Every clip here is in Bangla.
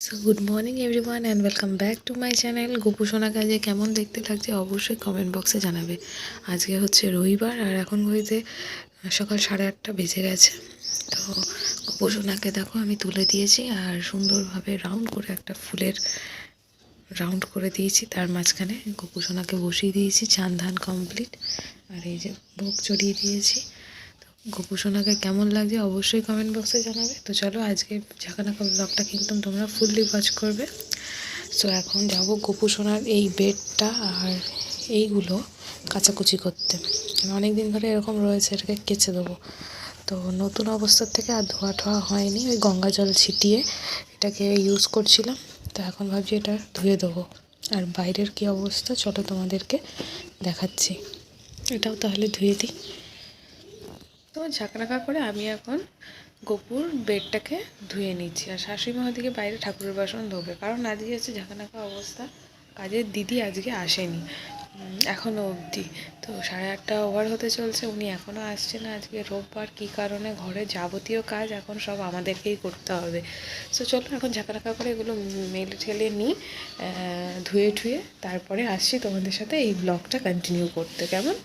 So good morning everyone and welcome back to my channel Gopu Sona কাজে কেমন দেখতে লাগছে অবশ্যই কমেন্ট বক্সে জানাবে। আজকে হচ্ছে রবিবার, আর এখন ঘড়িতে সকাল সাড়ে আটটা বেজে গেছে। তো, গোপু সোনাকে দেখো, আমি তুলে দিয়েছি, আর সুন্দরভাবে রাউন্ড করে একটা ফুলের রাউন্ড করে দিয়েছি। তার মাঝখানে গোপু সোনাকে বসিয়ে দিয়েছি, চান ধান কমপ্লিট আর এই যে ভোগ চড়িয়ে দিয়েছি। গোপু সোনাকে কেমন লাগছে অবশ্যই কমেন্ট বক্সে জানাবে। তো চলো আজকে ঝাঁকানাকা ব্লগটা কিন্তু তোমরা ফুললি ওয়াচ করবে। সো এখন যাব গোপু সোনার এই বেডটা আর এইগুলো কাচাকুচি করতে। অনেক দিন ধরে এরকম রয়েছে, এটাকে কেচে দেবো। তো নতুন অবস্থার থেকে আর ধোয়া ঠোয়া হয়নি, ওই গঙ্গা জল ছিটিয়ে এটাকে ইউজ করছিলাম। তো এখন ভাবছি এটা ধুয়ে দেবো। আর বাইরের কি অবস্থা, চলো তোমাদেরকে দেখাচ্ছি। এটাও তাহলে ধুয়ে দিই। তো ঝাঁকড়াকা করে আমি এখন গোপুর বেডটাকে ধুয়ে নিচ্ছি। আর শাশুড়ি মা ওদিকে বাইরে ঠাকুরের বাসন ধোবে। কারণ আজকে হচ্ছে ঝাঁকানাকা অবস্থা। কাজের দিদি আজকে আসেনি। এখনও অবধি। তো সাড়ে আটটা ওভার হতে চলছে। উনি এখনও আসছে না আজকে। রোববার কী কারণে ঘরে যাবতীয় কাজ এখন সব আমাদেরকেই করতে হবে। সো চলো এখন ঝাঁকানাকা করে এগুলো মেলে ঠেলে নিই ধুয়ে ঠুয়ে তারপরে আসছি তোমাদের সাথে এই ব্লগটা কন্টিনিউ করতে। কেমন?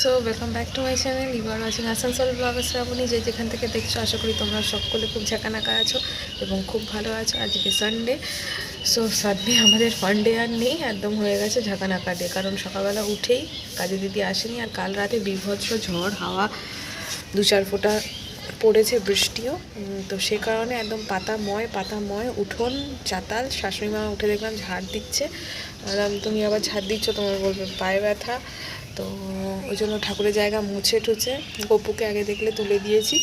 So welcome back to my channel এবার আছেন আসানসোল ব্লগার শ্রাবণী যে যেখান থেকে দেখছ, আশা করি তোমরা সকলে খুব ঝাঁকানাকা আছো এবং খুব ভালো আছো। আজকে সানডে সো সানডে আমাদের ফান্ডে আর নেই, একদম হয়ে গেছে ঝাঁকানাকা দিয়ে কারণ সকালবেলা উঠেই কাজে দিদি আসেনি আর কাল রাতে বিভৎস ঝড়, হাওয়া, দু চার ফোঁটা পড়েছে বৃষ্টিও। তো সে কারণে একদম পাতাময় পাতাময় উঠোন, চাতাল। শাশুড়ি মা উঠে দেখলাম ঝাড় দিচ্ছে। তুমি আবার ঝাড় দিচ্ছ? তোমার বলবে, পায়ে ব্যথা। তো ওই জন্য ঠাকুরের জায়গা মুছে টুছে গপুকে আগে দেখলে তুলে দিয়েছি।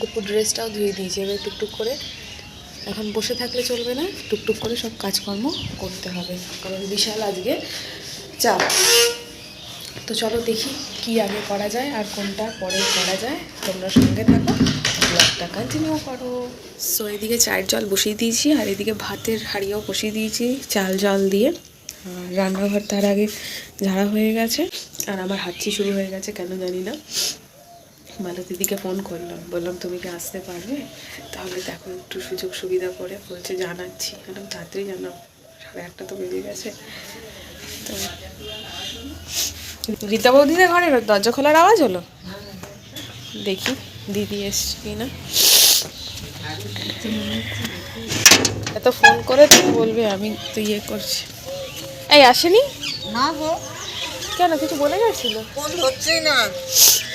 গপুর ড্রেসটাও ধুয়ে দিয়েছি, এবার টুকটুক করে। এখন বসে থাকলে চলবে না, টুকটুক করে সব কাজকর্ম করতে হবে। কারণ বিশাল আজকে চাপ। তো চলো দেখি কি আগে করা যায় আর কোনটা পরে করা যায়। তোমরা সঙ্গে থাকো, ব্লগটা কন্টিনিউ করো। সো এদিকে চায়ের জল বসিয়ে দিয়েছি আর এদিকে ভাতের হাঁড়িও বসিয়ে দিয়েছি, চাল জল দিয়ে। রান্নাঘর তার আগে ঝাড়া হয়ে গেছে। আর আমার হাঁচি শুরু হয়ে গেছে, কেন জানি না। মালা দিদিকে ফোন করলাম, বললাম, তুমি কি আসতে পারবে? তাহলে দেখো, একটু সুযোগ সুবিধা করে বলছে, জানাচ্ছি। একদম তাড়াতাড়ি জানাও, সাড়ে একটা তো বেজে গেছে। তো রীতা বৌদিদের ঘরে দরজা খোলার আওয়াজ হলো? দেখি, দিদি এসছে কি না এত ফোন করে তুমি বলবে, আমি তো ইয়ে করছি। এই আসেনি? না গো। কেন কিছু বলে গেছিল? হচ্ছেই না।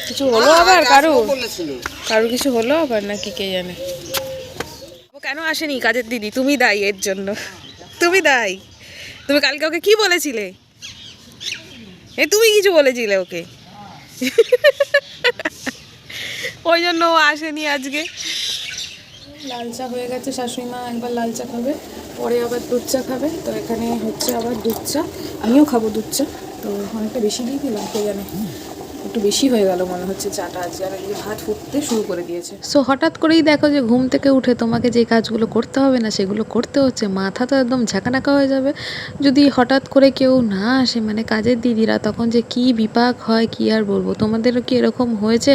কিছু হলো আবার কারু বলেছিল। কারু কিছু হলো আবার নাকি কে জানে? ও কেন আসেনি কাজের দিদি? তুমি দায়ী এর জন্য। তুমি দায়ী। তুমি কালকে ওকে কি বলেছিলে? এ তুমি কিছু বলেছিলে ওকে? ওই জন্য ও আসেনি আজকে। লাল চা হয়ে গেছে শাশুড়ি মা একবার লাল চা খাবে। পরে আবার দুধ চা খাবে। তো এখানে হচ্ছে আবার দুধ চা। আমিও খাব দুধ চা। তো অনেকটা বেশি দিয়ে দিলাম কে জানে। একটু বেশি হয়ে গেল মনে হচ্ছে চাটা আজকে। আর এদিকে ফুটতে শুরু করে দিয়েছে। সো হঠাৎ করেই দেখো যে ঘুম থেকে উঠে তোমাকে যে কাজগুলো করতে হবে না, সেগুলো করতে হচ্ছে, মাথা তো একদম ঝাঁকানাকা হয়ে যাবে। যদি হঠাৎ করে কেউ না আসে মানে কাজের দিদিরা, তখন যে কি বিপাক হয়, কি আর বলব? তোমাদেরও কি এরকম হয়েছে?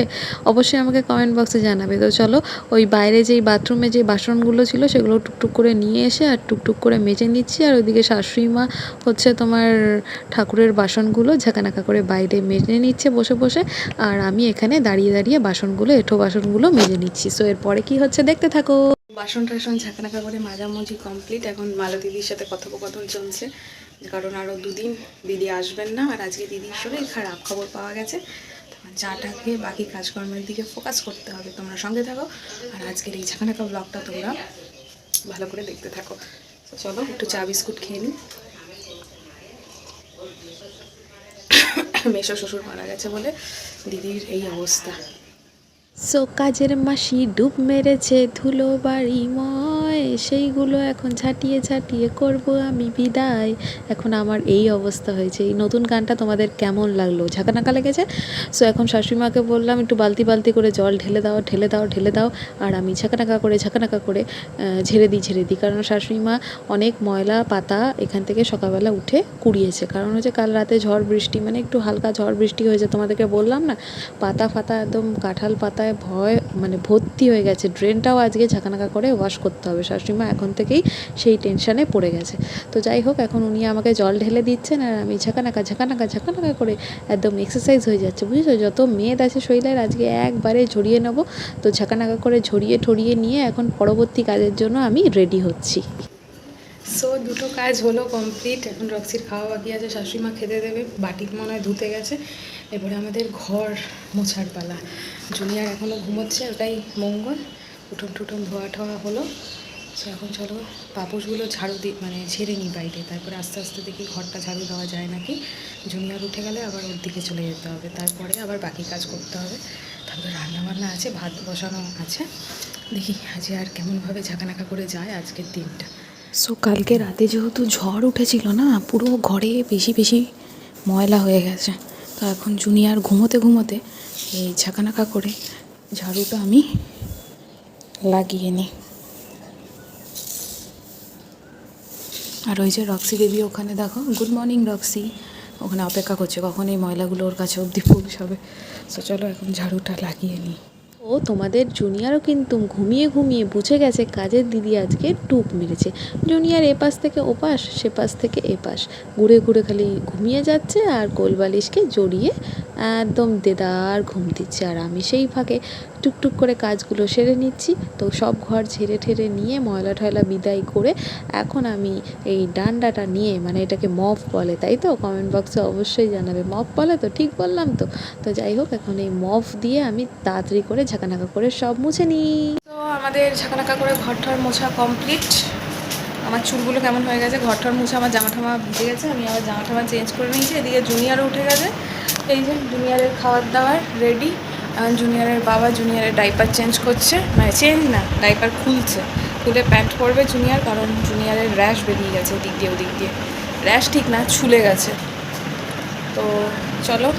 অবশ্যই আমাকে কমেন্ট বক্সে জানাবে। তো চলো, ওই বাইরে যেই বাথরুমে যে বাসনগুলো ছিল, সেগুলো টুকটুক করে নিয়ে এসে আর টুকটুক করে মেজে নিচ্ছি। আর ওইদিকে শাশুড়ি মা হচ্ছে তোমার ঠাকুরের বাসনগুলো ঝাঁকানাকা করে বাইরে মেজে নিচ্ছে, বসে বসে, আর আমি এখানে দাঁড়িয়ে দাঁড়িয়ে বাসনগুলো, এঠো বাসনগুলো মেজে নিচ্ছি। সো এরপরে কি হচ্ছে দেখতে থাকো। বাসন টাসন ঝাঁকানাকা করে মাঝামাঝি কমপ্লিট এখন মালা দিদির সাথে কথোপকথন চলছে, কারণ আরও দুদিন দিদি আসবেন না, আর আজকে দিদির শরীর খারাপ খবর পাওয়া গেছে। চাটা খেয়ে বাকি কাজকর্মের দিকে ফোকাস করতে হবে, তোমরা সঙ্গে থাকো। আর আজকের এই ঝাঁকানাকা ব্লগটা তোমরা ভালো করে দেখতে থাকো। চলো, একটু চা বিস্কুট খেয়ে নিই মেশো শ্বশুর মারা গেছে বলে দিদির এই অবস্থা। সো কাজের মাসি ডুব মেরেছে ধুলো বাড়ি ময় সেইগুলো এখন ঝাঁটিয়ে ঝাঁটিয়ে করব আমি বিদায়। এখন আমার এই অবস্থা হয়েছে। এই নতুন গানটা তোমাদের কেমন লাগল? ঝাঁকানাকা লেগেছে? সো এখন শাশুড়িমাকে বললাম, একটু বালতি বালতি করে জল ঢেলে দাও ঢেলে দাও ঢেলে দাও। আর আমি ঝাঁকানাকা করে ঝাঁকানাকা করে ঝেড়ে দিই ঝেড়ে দিই। কারণ শাশুড়িমা অনেক ময়লা পাতা এখান থেকে সকালবেলা উঠে কুড়িয়েছে। কারণ হচ্ছে কাল রাতে ঝড় বৃষ্টি মানে একটু হালকা ঝড় বৃষ্টি হয়েছে। তোমাদেরকে বললাম না, পাতা ফাতা একদম কাঁঠাল পাতায় ভয় মানে ভর্তি হয়ে গেছে। ড্রেনটাও আজকে ঝাঁকানাকা করে ওয়াশ করতে হবে। শাশুড়িমা এখন থেকেই সেই টেনশানে পড়ে গেছে। তো যাই হোক, এখন উনি আমাকে জল ঢেলে দিচ্ছেন আর আমি ঝাঁকানাকা ঝাঁকানাকা ঝাঁকানাকা করে একদম এক্সারসাইজ হয়ে যাচ্ছে। বুঝেছ? যত মেদ আছে শরীরের, আজকে একবারে ঝরিয়ে নেব। তো ঝাঁকানাকা করে ঝরিয়ে ঠরিয়ে নিয়ে এখন পরবর্তী কাজের জন্য আমি রেডি হচ্ছি। সো দুটো কাজ হলো কমপ্লিট এখন রক্সির খাওয়া বাকি আছে, শাশুড়িমা খেতে দেবে বাটি মনে হয় ধুতে গেছে। এবারে আমাদের ঘর মোছার পালা। জুনিয়ার এখনও ঘুমোচ্ছে, ওটাই মঙ্গল। উঠোন টুটন ধোয়া ঠোয়া হলো। সো এখন চলো পাপোশগুলো ঝাড়ু দি মানে ঝেড়ে নিই বাইরে। তারপরে আস্তে আস্তে দেখি ঘরটা ঝাড়ু দেওয়া যায় নাকি? জুনিয়ার উঠে গেলে আবার ওর দিকে চলে যেতে হবে। তারপরে আবার বাকি কাজ করতে হবে। তারপরে রান্নাবান্না আছে, ভাত বসানো আছে। দেখি আজ আর কেমনভাবে ঝাঁকানাকা করে যায় আজকের দিনটা। সো, কালকে রাতে যেহেতু ঝড় উঠেছিল না, পুরো ঘরে বেশি বেশি ময়লা হয়ে গেছে। তো এখন জুনিয়ার ঘুমোতে ঘুমোতে এই ঝাঁকানাকা করে ঝাড়ুটা আমি লাগিয়ে নিই। আর ওই যে রক্সি দেবী ওখানে দেখো। Good morning Roxy. ওখানে অপেক্ষা করছে কখন এই ময়লাগুলো ওর কাছে অবধি পৌঁছাবে। সো চলো এখন ঝাড়ুটা লাগিয়ে নিই। ও তোমাদের জুনিয়রও কিন্তু ঘুমিয়ে ঘুমিয়ে বুঝে গেছে কাজের দিদি আজকে টুপ মেরেছে। জুনিয়ার এ পাশ থেকে ও পাশ সে পাশ থেকে এ পাশ ঘুরে ঘুরে খালি ঘুমিয়ে যাচ্ছে আর কোলবালিশকে জড়িয়ে একদম দেদার ঘুম দিচ্ছে। আর আমি সেই ফাঁকে টুকটুক করে কাজগুলো সেরে নিচ্ছি। তো সব ঘর ঝেড়ে ঠেড়ে নিয়ে ময়লা টয়লা বিদায় করে এখন আমি এই ডান্ডাটা নিয়ে মানে এটাকে মফ বলে, তাই তো? কমেন্ট বক্সে অবশ্যই জানাবে। মফ বলে তো ঠিক বললাম তো। তো যাই হোক, এখন এই মফ দিয়ে আমি তাড়াতাড়ি করে ঝাঁকানাকা করে সব মুছে নিই তো আমাদের ঝাঁকানাকা করে ঘর ঠর মোছা কমপ্লিট আমার চুলগুলো কেমন হয়ে গেছে? ঘর ঠর মুছে আমার জামা ঠামা ভিজে গেছে, আমি আবার জামা ঠামা চেঞ্জ করে নিয়েছি। এদিকে জুনিয়রও উঠে গেছে। এই যে জুনিয়রের খাবার দাবার রেডি জুনিয়রের বাবা জুনিয়রের ডাইপার চেঞ্জ করছে। মানে চেঞ্জ না ডাইপার খুলছে। খুলে প্যান্ট পরবে জুনিয়র কারণ জুনিয়রের র্যাশ বেরিয়ে গেছে এদিক দিয়ে, ওদিক দিয়ে। র্যাশ ঠিক না, ছুলে গেছে। তো চলো,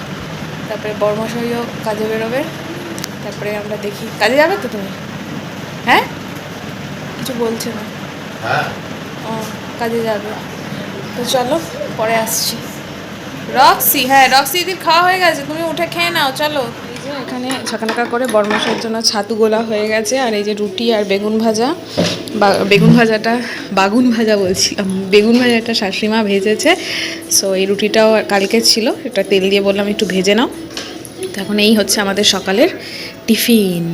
তারপরে বর্মশাইও কাজে বেরোবে। তারপরে আমরা দেখি। কাজে যাবে তো তুমি? হ্যাঁ? কিছু বলছে না। ও কাজে যাবে। তো চলো পরে আসছি। রক্সি হ্যাঁ রক্সি দিদির খাওয়া হয়ে গেছে। তুমি উঠে খেয়ে নাও চলো। এই যে এখানে ঝাঁকানাকা করে বরমাসের জন্য ছাতু গোলা হয়ে গেছে। আর এই যে রুটি আর বেগুন ভাজা। বা- বেগুন ভাজাটা বাগুন ভাজা বলছি। বেগুন ভাজাটা শাশুড়িমা ভেজেছে। সো এই রুটিটাও কালকে ছিল। এটা তেল দিয়ে বললাম একটু ভেজে নাও। তো এখন এই হচ্ছে আমাদের সকালের টিফিন।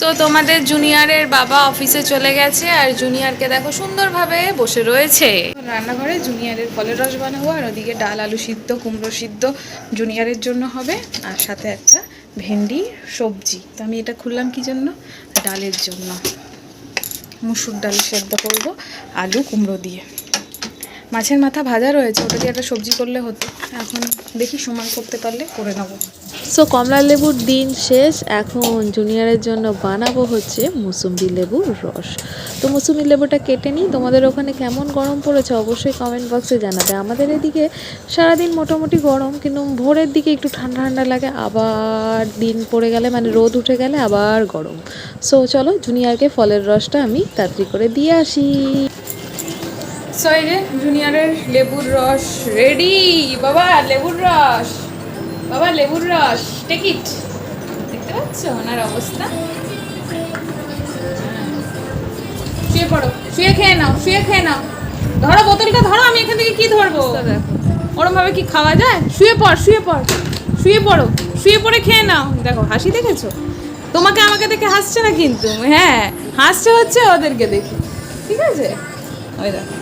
সো তোমাদের জুনিয়রের বাবা অফিসে চলে গেছে আর জুনিয়রকে দেখো সুন্দরভাবে বসে রয়েছে। রান্নাঘরে জুনিয়রের ফলের রস বানাবো আর ওদিকে ডাল আলু সিদ্ধ কুমড়ো সিদ্ধ জুনিয়রের জন্য হবে। আর সাথে একটা ভেন্ডি সবজি। তো আমি এটা খুললাম কি জন্য? ডালের জন্য। মুসুর ডাল সেদ্ধ করব আলু কুমড়ো দিয়ে। মাছের মাথা ভাজা রয়েছে, ওটা দিয়ে একটা সবজি করলে হতো। এখন দেখি সময় করতে পারলে করে নেব। সো কমলা লেবুর দিন শেষ, এখন জুনিয়রের জন্য বানাবো হচ্ছে মুসুম্বি লেবুর রস। তো মুসুম্বি লেবুটা কেটে নিই, তোমাদের ওখানে কেমন গরম পড়েছে অবশ্যই কমেন্ট বক্সে জানাবে। আমাদের এদিকে সারাদিন মোটামুটি গরম, কিন্তু ভোরের দিকে একটু ঠান্ডা ঠান্ডা লাগে, আবার দিন পড়ে গেলে মানে রোদ উঠে গেলে আবার গরম। সো চলো জুনিয়রকে ফলের রসটা আমি তাড়াতাড়ি করে দিয়ে আসি। সো এই যে জুনিয়রের লেবুর রস রেডি। বাবা লেবুর রস। বাবা লেবুর রস। টেক ইট দেখতে পাচ্ছ ওনার অবস্থা? শুয়ে পড়ো। শুয়ে খেয়ে নাও শুয়ে খেয়ে নাও। ধরো বোতলটা ধরো আমি এখান থেকে কি ধরবো? ওরম ভাবে কি খাওয়া যায়? শুয়ে পড় শুয়ে পড় শুয়ে পড়ো। শুয়ে পড়ে খেয়ে নাও। দেখো হাসি দেখেছ? তোমাকে আমাকে দেখে হাসছে না কিন্তু। হ্যাঁ হাসছে হচ্ছে ওদেরকে দেখে। ঠিক আছে? ওই দেখো।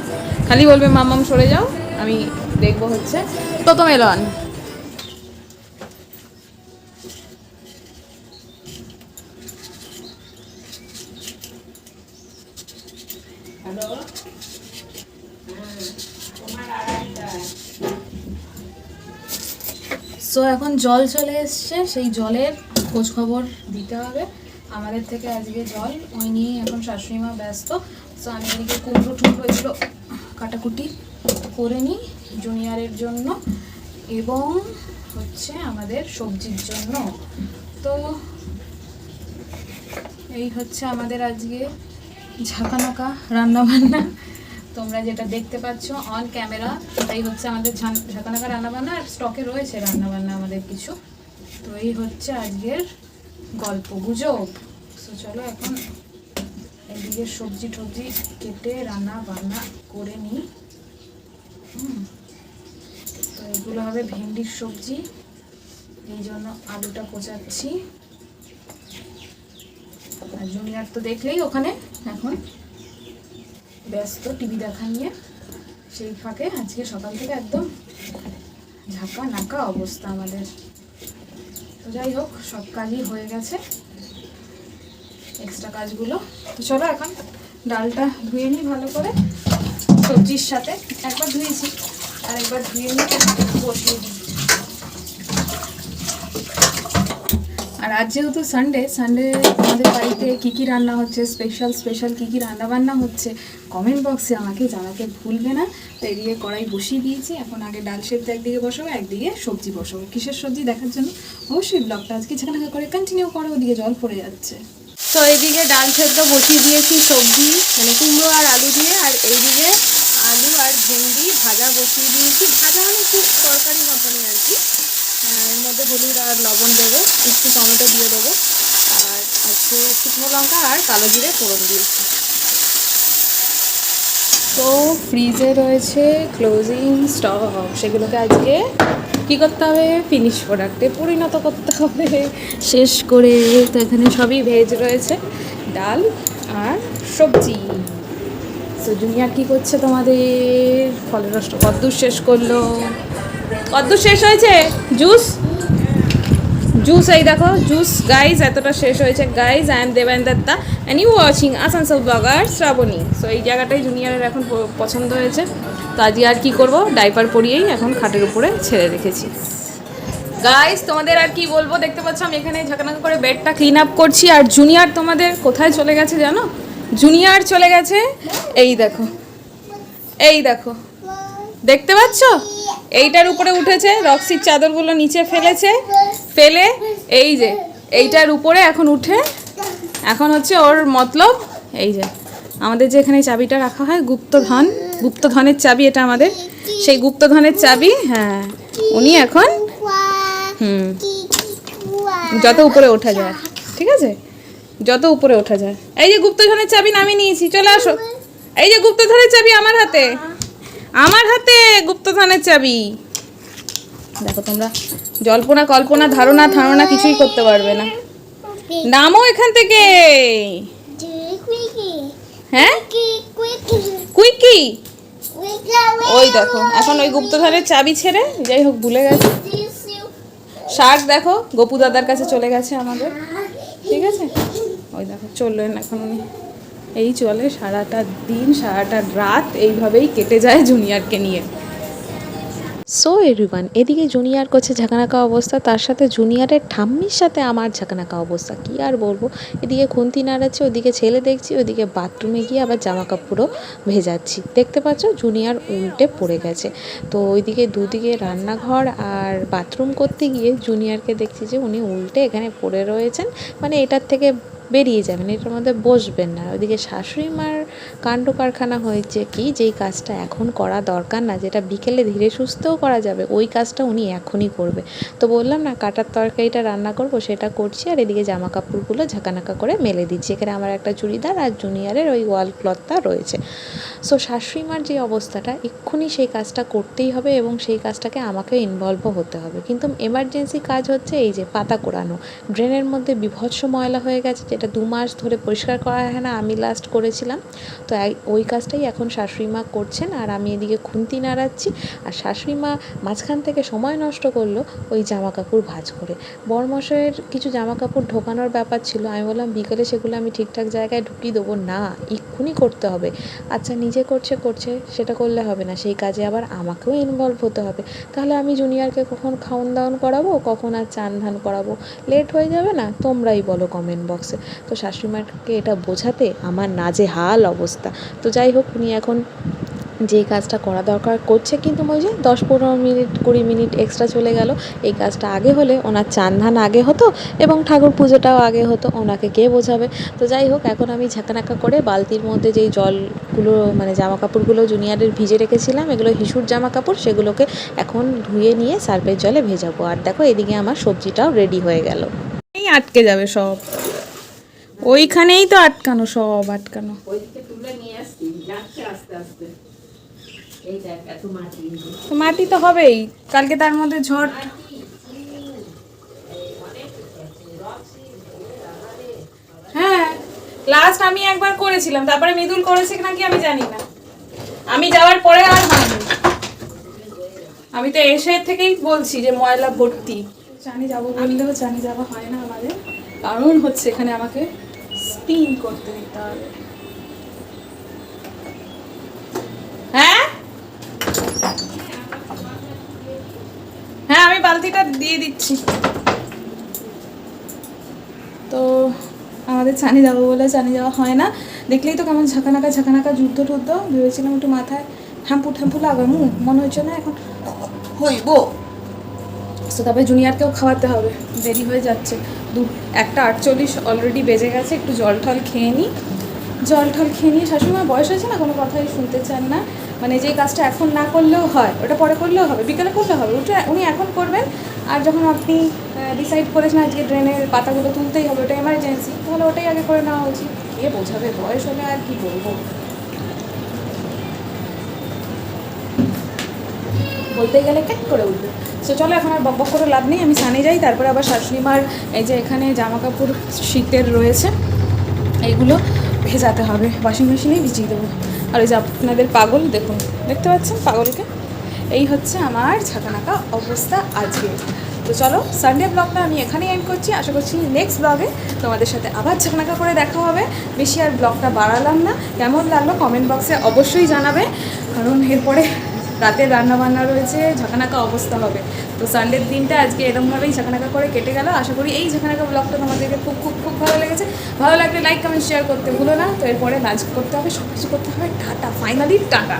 খালি বলবে মামাম সরে যাও, আমি দেখব হচ্ছে। তো মেলন সো এখন জল চলে এসছে, সেই জলের খোঁজ খবর দিতে হবে। আমাদের থেকে আজকে জল, ওই নিয়ে এখন শাশুড়ি মা ব্যস্ত। সো আমি এদিকে কুমড়ো টুমড়ো এগুলো কাটাকুটি করে নিই জুনিয়রের জন্য এবং হচ্ছে আমাদের সবজির জন্য। তো এই হচ্ছে আমাদের আজকে ঝাঁকানাকা রান্না বান্না তোমরা যেটা দেখতে পাচ্ছ অন ক্যামেরা এটাই হচ্ছে আমাদের ঝাঁকানাকা রান্না বান্না আর স্টকে রয়েছে রান্নাবান্না আমাদের কিছু। তো এই হচ্ছে আজকের গল্প গুজব। তো চলো এখন এদিকে সবজি টবজি কেটে রান্না বান্না করে নিই। হুম। তো এগুলো হবে ভেন্ডির সবজি। এই জন্য আলুটা কোচাচ্ছি। আর জুনিয়ার তো দেখলেই ওখানে এখন ব্যস্ত টিভি দেখা নিয়ে। সেই ফাঁকে আজকে সকাল থেকে একদম ঝাঁকা নাকা অবস্থা আমাদের। তো যাই হোক, সব কাজই হয়ে গেছে। এক্সট্রা কাজগুলো। তো চলো এখন ডালটা ধুয়ে নিই ভালো করে। সবজির সাথে একবার ধুয়েছি আর একবার ধুয়ে নিয়ে বসিয়ে দিই আর আজ যেহেতু সানডে সানডে আমাদের বাড়িতে কী কী রান্না হচ্ছে স্পেশাল স্পেশাল কী কী রান্না বান্না হচ্ছে কমেন্ট বক্সে আমাকে জানাতে ভুলবে না। তো এদিকে কড়াই বসিয়ে দিয়েছি, এখন আগে ডাল সেদ্ধ একদিকে বসাবো, একদিকে সবজি বসাবো। কিসের সবজি দেখার জন্য? অবশ্যই ব্লগটা আজকে যেখানে করে কন্টিনিউ করো, ওদিকে জল পড়ে যাচ্ছে। তো এইদিকে ডাল সেদ্ধ বসিয়ে দিয়েছি, সবজি মানে কুমড়ো আর আলু দিয়ে, আর এইদিকে আর ভেন্ডি ভাজা বসিয়ে দিয়েছি। ভাজা মানে খুব তরকারি মতনই আর কি। এর মধ্যে হলুদ আর লবণ দেবো, একটু টমেটো দিয়ে দেবো। আর আজকে শুকনো লঙ্কা আর কালো জিরে ফোড়ন দিয়েছি। তো ফ্রিজে রয়েছে ক্লোজিং স্টক সেগুলোকে আজকে কি করতে হবে? ফিনিশ প্রোডাক্টে পরিণত করতে হবে। শেষ করে তো এখানে সবই ভেজ রয়েছে। ডাল আর সবজি। তো জুনিয়ার কি করছে তোমাদের? ফলের রসটা কদ্দূর শেষ করল। কদ্দূর শেষ হয়েছে? জুস জুস এই দেখো জুস গাইজ এতটা শেষ হয়েছে। Guys I am Deben Datta and you watching Asansol blogger Shrabani so এই জায়গাটাই জুনিয়রের এখন পছন্দ হয়েছে। তো আজকে আর কি করব? ডাইপার পরিয়েই এখন খাটের উপরে ছেড়ে রেখেছি। গাইস তোমাদের আর কি বলব? দেখতে পাচ্ছ, আমি এখানে ঝাঁকানাকা করে বেডটা ক্লিন আপ করছি। আর জুনিয়র তোমাদের কোথায় চলে গেছে জানো? জুনিয়র চলে গেছে। এই দেখো। এই দেখো। দেখতে পাচ্ছ? এইটার উপরে উঠেছে। রক্সির চাদরগুলো নিচে ফেলেছে। ফেলে এই যে, এইটার উপরে এখন উঠে, এখন হচ্ছে ওর মতলব এই যে, আমাদের যে এখানে চাবিটা রাখা হয়, গুপ্তধন, গুপ্তধনের চাবি এটা আমাদের। সেই গুপ্তধনের চাবি হ্যাঁ উনি এখন, হুম, যত উপরে ওঠা যায়, ঠিক আছে? যত উপরে ওঠা যায়। এই যে গুপ্তধনের চাবি নামিয়ে নিয়েছি, চলে আসো। এই যে গুপ্তধনের চাবি আমার হাতে। আমার হাতে গুপ্তধনের চাবি। দেখো তোমরা, জল্পনা, কল্পনা, ধারণা ধারণা কিছুই করতে পারবে না। নামো এখান থেকে। হ্যাঁ? কুইকি? ওই দেখো, এখন ওই গুপ্তধনের চাবি ছেড়ে, যাই হোক, ভুলে গেছে। শার্ট দেখো গপু দাদার কাছে চলে গেছে আমাদের। ঠিক আছে? ওই দেখো, চললেন এখন উনি। এই চলে সারাটা দিন, সারাটা রাত এইভাবেই কেটে যায় জুনিয়রকে নিয়ে। সো এভরিওয়ান এদিকে জুনিয়র করছে ঝাঁকানাকা অবস্থা, তার সাথে জুনিয়রের ঠাম্মির সাথে আমার ঝাঁকানাকা অবস্থা, কি আর বলব? এদিকে খুন্তি নাড়াচ্ছে, ওদিকে ছেলে দেখছি, ওদিকে বাথরুমে গিয়ে আবার জামা কাপড়ও ভেজাচ্ছি। দেখতে পাচ্ছ, জুনিয়র উল্টে পড়ে গেছে। তো ওইদিকে দুদিকে রান্নাঘর আর বাথরুম করতে গিয়ে জুনিয়রকে দেখছি যে উনি উল্টে এখানে পড়ে রয়েছেন। মানে এটার থেকে বেরিয়ে যাবেন, এটার মধ্যে বসবেন না। ওইদিকে শাশুড়ি মার কাণ্ড কারখানা হয়েছে কি, যেই কাজটা এখন করা দরকার না, যেটা বিকেলে ধীরে সুস্থও করা যাবে, ওই কাজটা উনি এখনই করবে। তো বললাম, না, কাটার তরকারিটা রান্না করব, সেটা করছি, আর এদিকে জামা কাপড়গুলো ঝাঁকানাকা করে মেলে দিচ্ছি। এখানে আমার একটা চুড়িদার আর জুনিয়রের ওই ওয়াল ক্লথটা রয়েছে। সো শাশুড়ি মার যে অবস্থাটা, এক্ষুনি সেই কাজটা করতেই হবে এবং সেই কাজটাকে আমাকে ইনভলভও হতে হবে। কিন্তু এমার্জেন্সি কাজ হচ্ছে এই যে পাতা কোড়ানো ড্রেনের মধ্যে বিভৎস ময়লা হয়ে গেছে যেটা দু মাস ধরে পরিষ্কার করা হয় না, আমি লাস্ট করেছিলাম। তো ওই কাজটাই এখন শাশুড়ি মা করছেন আর আমি এদিকে খুন্তি নাড়াচ্ছি। আর শাশুড়ি মা মাঝখান থেকে সময় নষ্ট করল ওই জামা কাপড় ভাঁজ করে। বরমশাইয়ের কিছু জামা কাপড় ঢোকানোর ব্যাপার ছিল, আমি বললাম, বিকেলে সেগুলো আমি ঠিকঠাক জায়গায় ঢুকিয়ে দেবো। না, এক্ষুনি করতে হবে। আচ্ছা নিজে করছে করছে, সেটা করলে হবে না, সেই কাজে আবার আমাকেও ইনভলভ হতে হবে। তাহলে আমি জুনিয়রকে কখন খাওন দাওয়ান করাবো, কখন আর চান ধান করাবো? লেট হয়ে যাবে না, তোমরাই বলো কমেন্ট বক্সে তো শাশুড়ি মাকে এটা বোঝাতে আমার নাজে হাল অবস্থা। তো যাই হোক, উনি এখন যেই কাজটা করা দরকার করছে, কিন্তু ওই যে দশ পনেরো মিনিট, কুড়ি মিনিট এক্সট্রা চলে গেল। এই কাজটা আগে হলে ওনার চান ধান আগে হতো এবং ঠাকুর পুজোটাও আগে হতো, ওনাকে কে বোঝাবে? তো যাই হোক, এখন আমি ঝাঁকানাকা করে বালতির মধ্যে যেই জলগুলো মানে জামা কাপড়গুলো জুনিয়রের ভিজে রেখেছিলাম, এগুলো হিসুর জামা কাপড় সেগুলোকে এখন ধুয়ে নিয়ে সার্ফের জলে ভেজাবো। আর দেখো, এদিকে আমার সবজিটাও রেডি হয়ে গেল। এই আটকে যাবে সব। ওইখানেই তো আটকানো সব আটকানো। তো মাটি তো হবেই কালকে তার মধ্যে ঝড়। হ্যাঁ লাস্ট আমি একবার করেছিলাম তারপরে মৃদুল করেছে নাকি আমি জানি না। আমি যাওয়ার পরে আর হয়নি। আমি তো এসে থেকেই বলছি যে ময়লা ভর্তি। জানি যাব বললেও জানি যাওয়া হয় না আমাদের। কারণ হচ্ছে এখানে আমাকে স্পিন করতে দিতে হবে। হ্যাঁ? হ্যাঁ আমি বালতিটা দিয়ে দিচ্ছি। তো আমাদের চানি যাব বলে চানি যাওয়া হয় না। দেখলেই তো কেমন ঝাঁকানাকা ঝাঁকানাকা যুদ্ধ টুদ্ধ। ভেবেছিলাম একটু মাথায় ঠ্যাম্পু ঠ্যাম্পু লাগামু। মনে হচ্ছে না এখন হইব। তো তবে জুনিয়রকেও খাওয়াতে হবে। দেরি হয়ে যাচ্ছে। দু, একটা আটচল্লিশ অলরেডি বেজে গেছে, একটু জল টল খেয়ে নিই জল টল খেয়ে নিয়ে শাশুড়িমার বয়স হয়েছে না? কোনো কথাই শুনতে চান না। মানে যেই কাজটা এখন না করলেও হয়, ওটা পরে করলেও হবে, বিকেলে করলে হবে। ওটা উনি এখন করবেন। আর যখন আপনি ডিসাইড করেছেন আজকে ড্রেনের পাতাগুলো তুলতেই হবে, ওটা এমার্জেন্সি তাহলে ওটাই আগে করে নেওয়া উচিত। কে বোঝাবে? বয়স হলে আর কি বলব? বলতে গেলে ক্যাক করে উঠবে। সো চলো এখন আর বক বক করে লাভ নেই, আমি সানে যাই, তারপরে আবার শাশুড়ি মার এই যে এখানে জামা কাপড় শীতের রয়েছে এইগুলো ভেজাতে হবে ওয়াশিং মেশিনেই ভিজিয়ে দেবো। আর ওই যে আপনাদের পাগল, দেখুন, দেখতে পাচ্ছেন পাগলকে? এই হচ্ছে আমার ঝাঁকানাকা অবস্থা আজকে। তো চলো সানডে ব্লগটা আমি এখানেই এন্ড করছি। আশা করছি নেক্সট ব্লগে তোমাদের সাথে আবার ঝাঁকানাকা করে দেখা হবে। বেশি আর ব্লগটা বাড়ালাম না। কেমন লাগল কমেন্ট বক্সে অবশ্যই জানাবে। কারণ এরপরে রাতের রান্নাবান্না রয়েছে, ঝাঁকানাকা অবস্থা হবে। তো সানডের দিনটা আজকে এরকমভাবেই ঝাঁকানাকা করে কেটে গেল। আশা করি এই ঝাঁকানাকা ব্লগটা তোমাদেরকে খুব খুব খুব ভালো লেগেছে। ভালো লাগলে লাইক কমেন্ট শেয়ার করতে ভুলো না। তো এরপরে লাঞ্চ করতে হবে সব কিছু করতে হবে। Tata finally tata.